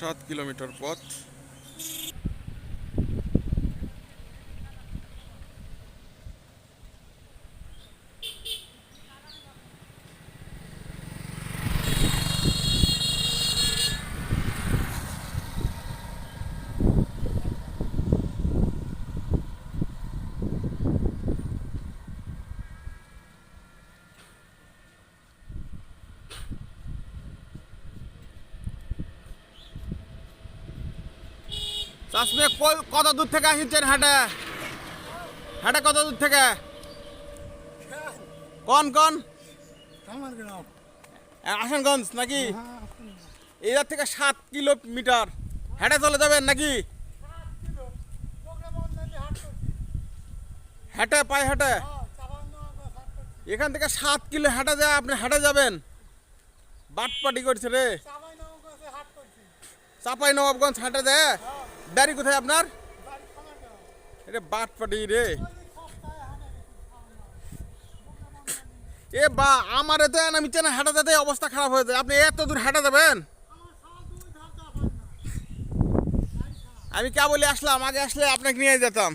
সাত কিলোমিটার পথ চাষমে কত দূর থেকে আসছেন হাটে? হাটে কত দূর থেকে? কোন কোন? আসানগঞ্জ নাকি? এর থেকে সাত কিলোমিটার। হেঁটে চলে যাবেন নাকি? হেঁটে, পায়ে হেঁটে? এখান থেকে সাত কিলো হেঁটে যায়, আপনি হেঁটে যাবেন। বাটপাটি করছে রে। চাপাই নবাবগঞ্জ হেঁটে দেয় বাড়ি কোথায় আপনার? এটা বাটপাটি রে। এ বা, আমার এতে আমি চেনা হাঁটা যেতে অবস্থা খারাপ হয়ে যায়। আপনি এত দূর হাঁটা যাবেন? আমি কে বলে আসলাম, আগে আসলে আপনাকে নিয়ে যেতাম।